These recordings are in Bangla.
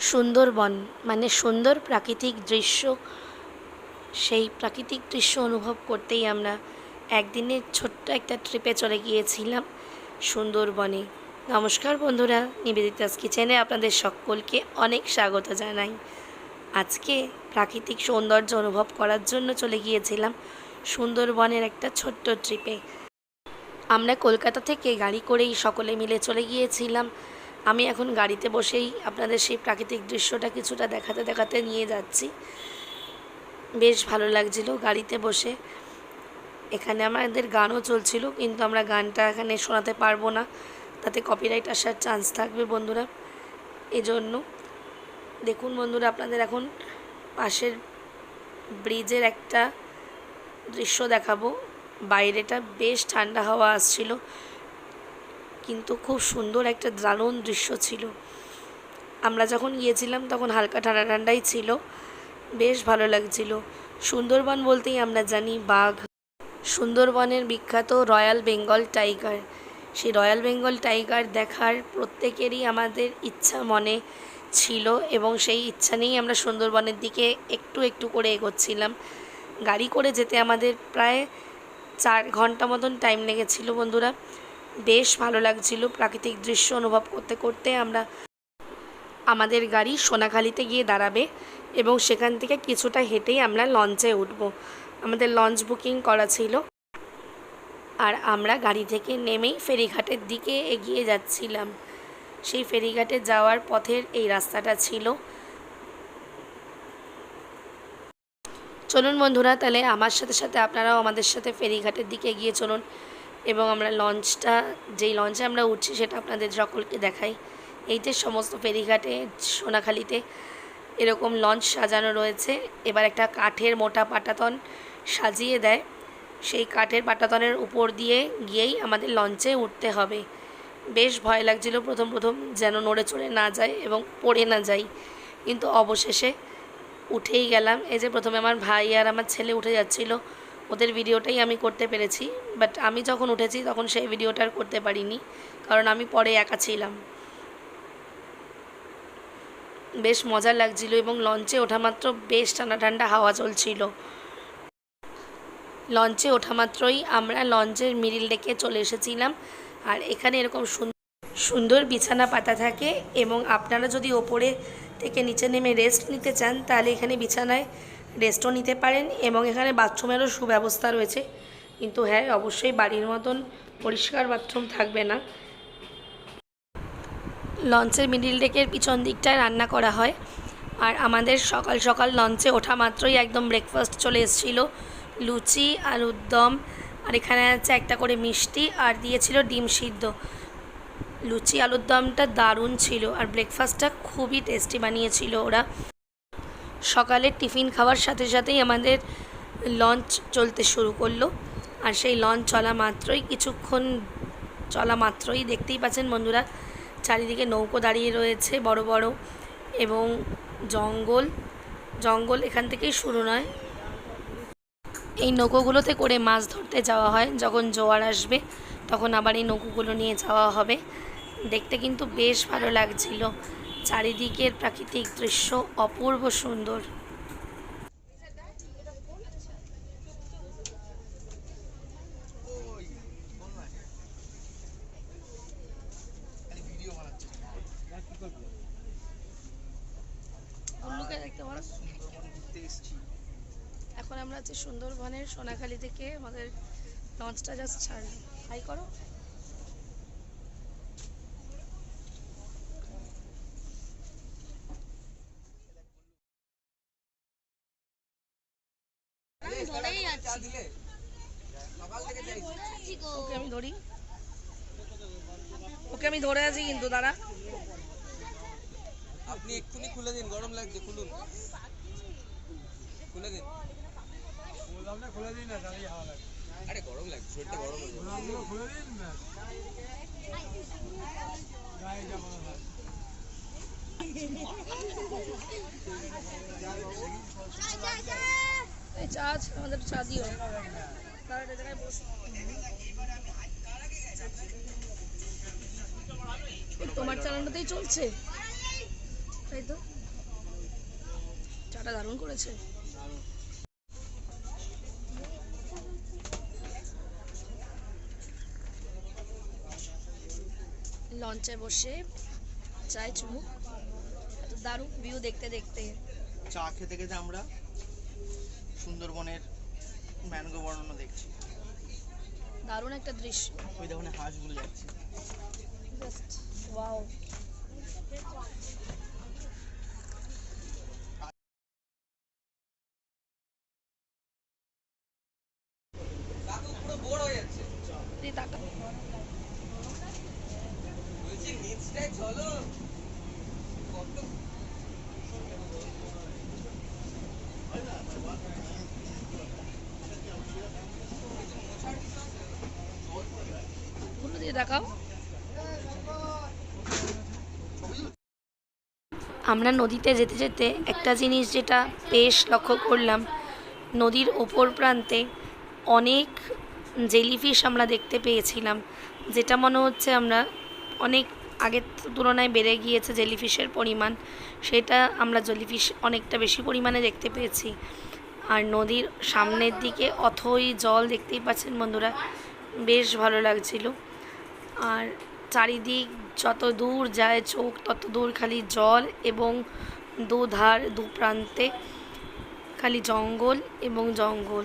সুন্দরবন মানে সুন্দর প্রাকৃতিক দৃশ্য, সেই প্রাকৃতিক দৃশ্য অনুভব করতেই আমরা একদিনের ছোট্ট একটা ট্রিপে চলে গিয়েছিলাম সুন্দরবনে। নমস্কার বন্ধুরা, নিবেদিতাস কিচেনে আপনাদের সকলকে অনেক স্বাগত জানাই। আজকে প্রাকৃতিক সৌন্দর্য অনুভব করার জন্য চলে গিয়েছিলাম সুন্দরবনের একটা ছোট্ট ট্রিপে আমরা কলকাতা থেকে গাড়ি করেই সকলে মিলে চলে গিয়েছিলাম। আমি এখন গাড়িতে বসেই আপনাদের সেই প্রাকৃতিক দৃশ্যটা কিছুটা দেখাতে দেখাতে নিয়ে যাচ্ছি। বেশ ভালো লাগছিল গাড়িতে বসে। এখানে আমাদের গানও চলছিল, কিন্তু আমরা গানটা এখানে শোনাতে পারব না। তাতে কপিরাইট আসার চান্স থাকবে বন্ধুরা। এজন্য দেখুন বন্ধুরা, আপনাদের এখন পাশের ব্রিজের একটা দৃশ্য দেখাবো। বাইরেটা বেশ ঠান্ডা হাওয়া আসছিল। কিন্তু খুব সুন্দর একটা দারুণ দৃশ্য ছিল। আমরা যখন গিয়েছিলাম তখন হালকা ঠান্ডা ঠান্ডাই ছিল, বেশ ভালো লাগছিল। সুন্দরবন বলতেই আমরা জানি বাঘ। সুন্দরবনের বিখ্যাত রয়্যাল বেঙ্গল টাইগার। সেই রয়্যাল বেঙ্গল টাইগার দেখার প্রত্যেকেরই আমাদের ইচ্ছা মনে ছিল এবং সেই ইচ্ছা নিয়েই আমরা সুন্দরবনের দিকে একটু একটু করে এগোচ্ছিলাম। গাড়ি করে যেতে আমাদের প্রায় চার ঘণ্টা মতন টাইম লেগেছিল বন্ধুরা। বেশ ভালো লাগছিল প্রাকৃতিক দৃশ্য অনুভব করতে করতে আমরা আমাদের গাড়ি সোনাখালিতে গিয়ে দাঁড়াবে এবং সেখান থেকে কিছুটা হেঁটেই আমরা লঞ্চে উঠব। আমাদের লঞ্চ বুকিং করা ছিল। আর আমরা গাড়ি থেকে নেমেই ফেরিঘাটের দিকে এগিয়ে যাচ্ছিলাম। সেই ফেরিঘাটে যাওয়ার পথের এই রাস্তাটা ছিল। চলুন বন্ধুরা, তাহলে আমার সাথে সাথে আপনারাও আমাদের সাথে ফেরিঘাটের দিকে এগিয়ে চলুন। এবং আমরা লঞ্চটা, যেই লঞ্চে আমরা উঠছি সেটা আপনাদের সকলকে দেখাই। এই যে সমস্ত ফেরিঘাটে, সোনাখালিতে এরকম লঞ্চ সাজানো রয়েছে। এবার একটা কাঠের মোটা পাটাতন সাজিয়ে দেয়। সেই কাঠের পাটাতনের উপর দিয়ে গিয়েই আমাদের লঞ্চে উঠতে হবে। বেশ ভয় লাগছিল প্রথম প্রথম যেন নড়ে চড়ে না যায় এবং পড়ে না যাই। কিন্তু অবশেষে উঠেই গেলাম। এই যে প্রথমে আমার ভাই আর আমার ছেলে উঠে যাচ্ছিল। ওদের ভিডিওটাই আমি করতে পেরেছি বাট আমি যখন উঠেছি তখন সেই ভিডিওটা আর করতে পারিনি, কারণ আমি পরে একা ছিলাম। বেশ মজা লাগছিল এবং লঞ্চে ওঠা মাত্র বেশ ঠান্ডা ঠান্ডা হাওয়া চলছিল। লঞ্চে ওঠা মাত্রই আমরা লঞ্চের মিডিল ডেকে চলে এসেছিলাম, আর এখানে এরকম সুন্দর বিছানা পাতা থাকে এবং আপনারা যদি ওপরে থেকে নিচে নেমে রেস্ট নিতে চান, তাহলে এখানে বিছানায় রেস্টও নিতে পারেন এবং এখানে বাথরুমেরও সুব্যবস্থা রয়েছে। কিন্তু হ্যাঁ অবশ্যই বাড়ির মতন পরিষ্কার বাথরুম থাকবে না। লঞ্চের মিডিল ডেকের পিছন দিকটায় রান্না করা হয়। আর আমাদের সকাল সকাল লঞ্চে ওঠা মাত্রই একদম ব্রেকফাস্ট চলে এসেছিল। লুচি, আলুর দম, আর এখানে আছে একটা করে মিষ্টি, আর দিয়েছিল ডিম সিদ্ধ। লুচি, আলুর দমটা দারুণ ছিল, আর ব্রেকফাস্টটা খুবই টেস্টি বানিয়েছিল ওরা। সকালের টিফিন খাওয়ার সাথে সাথেই আমাদের লঞ্চ চলতে শুরু করল। আর সেই লঞ্চ চলা মাত্রই, কিছুক্ষণ চলা মাত্রই দেখতেই পাচ্ছেন বন্ধুরা, চারিদিকে নৌকো দাঁড়িয়ে রয়েছে বড় বড় এবং জঙ্গল। জঙ্গল এখান থেকেই শুরু নয়। এই নৌকোগুলোতে করে মাছ ধরতে যাওয়া হয়। যখন জোয়ার আসবে, তখন আবার এই নৌকোগুলো নিয়ে যাওয়া হবে। দেখতে কিন্তু বেশ ভালো লাগছিল। চারিদিকের প্রাকৃতিক দৃশ্য অপূর্ব সুন্দর। এখন আমরা আছি সুন্দরবনের সোনাখালি থেকে আমাদের লঞ্চটা জাস্ট ছাড়লো হাই করো ওকে আমি ধরি ওকে আমি ধরে আছি কিন্তু দাঁড়া আপনি এক্ষুনি খুলে দিন গরম লাগছে খুলুন। খুলে দিন। আরে গরম লাগছে শরীরটা গরম হয়ে যাবে। এই চা আছে আমাদের চা দিও। দাঁড়া একটা জায়গায় বস। চালানোতেই চলছে? তাই তো চাটা দারুণ করেছে। লঞ্চে বসে চায় চুমুক এত দারুণ ভিউ দেখতে দেখতে। চা খেতে খেতে আমরা সুন্দরবনের ম্যানগ্রোভ অরণ্য দেখছি। দারুণ একটা দৃশ্য। ওই দেখুন হাঁসগুলো যাচ্ছে। জাস্ট ওয়াও কাকু পুরো বোর হয়ে যাচ্ছে তুই তাকা বলছি নিচটায় চলো কতগুলো দিয়ে দেখাও আমরা নদীতে যেতে যেতে একটা জিনিস যেটা বেশ লক্ষ্য করলাম, নদীর ওপর প্রান্তে অনেক জেলিফিশ আমরা দেখতে পেয়েছিলাম, যেটা মনে হচ্ছে আমরা অনেক আগের তুলনায় বেড়ে গিয়েছে জেলিফিশের পরিমাণ, সেটা আমরা জেলিফিশ অনেকটা বেশি পরিমাণে দেখতে পেয়েছি। আর নদীর সামনের দিকে অথই জল দেখতেই পাচ্ছেন বন্ধুরা, বেশ ভালো লাগছিল। আর চারিদিক যত দূর যায় চোখ, তত দূর খালি জল এবং দুধার দু প্রান্তে খালি জঙ্গল এবং জঙ্গল।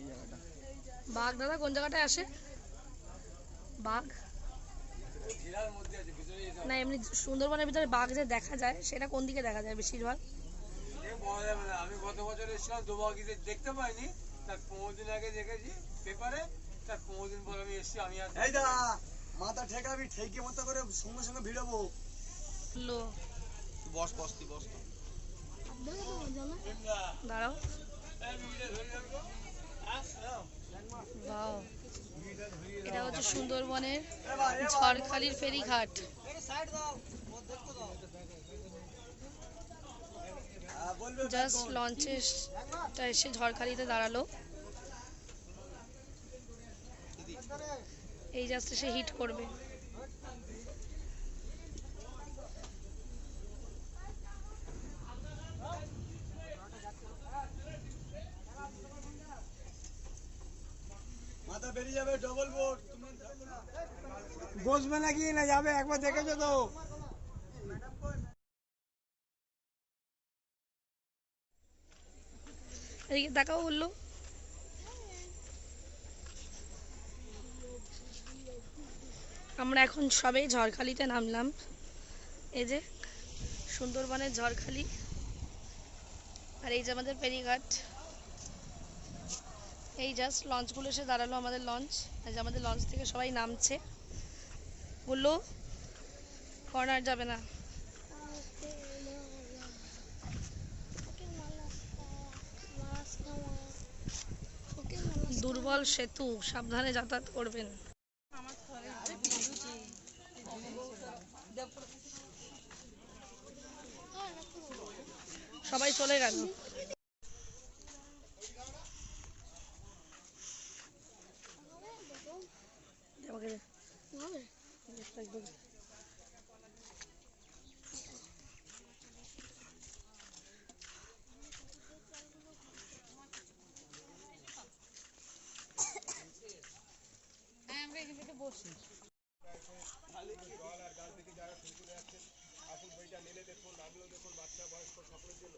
এই জায়গাটা। বাঘ দাদা কোন জায়গাটায় আসে? বাঘ? জেলার মধ্যে আছে ভিতরে এসে না এমনি সুন্দরবনের ভিতরে বাঘ যে দেখা যায় সেটা কোন দিকে দেখা যায় বেশিরভাগ? আমি গত বছর এসেছিলাম দুবাগিতে দেখতে পাইনি। তার পনেরো দিন আগে দেখেছি পেপারে তার পর আমি এসেছি আমি আর এই দা মাথা ঠেকাবি ঠেকে মতো করে সঙ্গে সঙ্গে ভিড়াবো। লো। বস বস তুই বস। দাঁড়াও। এটা হচ্ছে সুন্দরবনের ঝড়খালির ফেরিঘাট। জাস্ট লঞ্চে এসে ঝড়খালিতে দাঁড়াল। এই জাস্ট এসে হিট করবে। মাথা বেরিয়ে যাবে ডবল বোর্ড বসবে নাকি? না যাবে? একবার দেখেছ তো? এদিকে তাকাও বলল। আমরা এখন সবেই ঝড়খালিতে নামলাম। এই যে, সুন্দরবনের ঝড়খালি। আর এই যে আমাদের পেরিঘাট এই জাস্ট লঞ্চগুলো এসে দাঁড়াল আমাদের লঞ্চ। এই যে আমাদের লঞ্চ থেকে সবাই নামছে। বলল কর্নার যাবে না। দুর্বল সেতু, সাবধানে যাতায়াত করবেন। সবাই চলে গেল। সকলের জন্য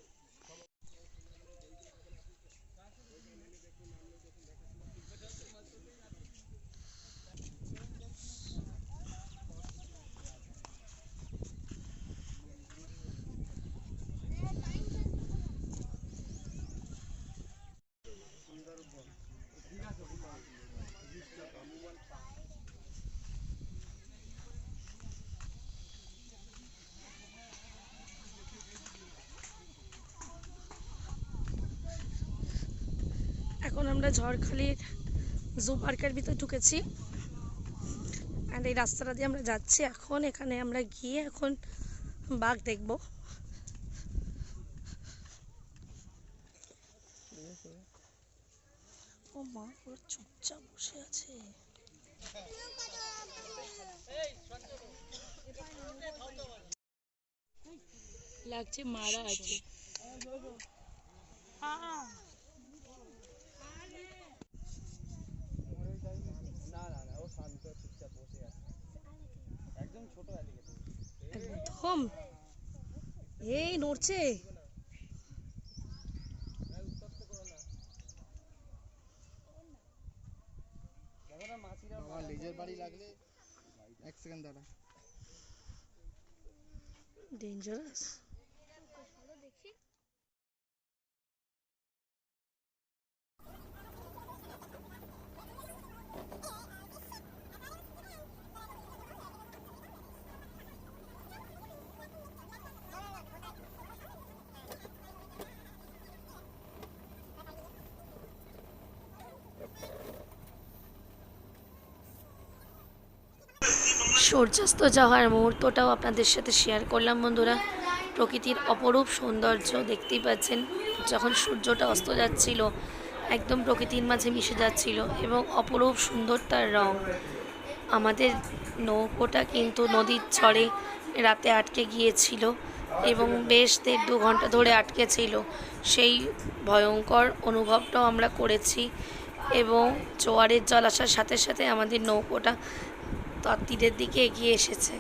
এখন আমরা ঝড়খালির জু পার্কের ভিতরে ঢুকেছি। আর এই রাস্তাটা দিয়ে আমরা যাচ্ছি। এখন এখানে আমরা গিয়ে এখন বাঘ দেখব। ও মা পুরো চুপচাপ বসে আছে। লাগছে মারা আছে। না না না ও শান্ত চুপচাপ বসে আছে একদম ছোট অ্যালিগেটর একদম। এই নড়ছে। লেজের বাড়ি লাগলে এক সেকেন্ড দাঁড়া। ডেঞ্জারাস সূর্যাস্ত যাওয়ার মুহূর্তটাও আপনাদের সাথে শেয়ার করলাম, বন্ধুরা। প্রকৃতির অপরূপ সৌন্দর্য দেখতেই পাচ্ছেন, যখন সূর্যটা অস্ত যাচ্ছিল, একদম প্রকৃতির মাঝে মিশে যাচ্ছিল এবং অপরূপ সুন্দর তার রং। আমাদের নৌকোটা কিন্তু নদীর চরে রাতে আটকে গিয়েছিল এবং বেশ দেড় দু ঘণ্টা ধরে আটকে ছিল। সেই ভয়ঙ্কর অনুভবটাও আমরা করেছি এবং জোয়ারের জল আসার সাথে সাথে আমাদের নৌকোটা তীরের দিকে এগিয়ে এসেছে।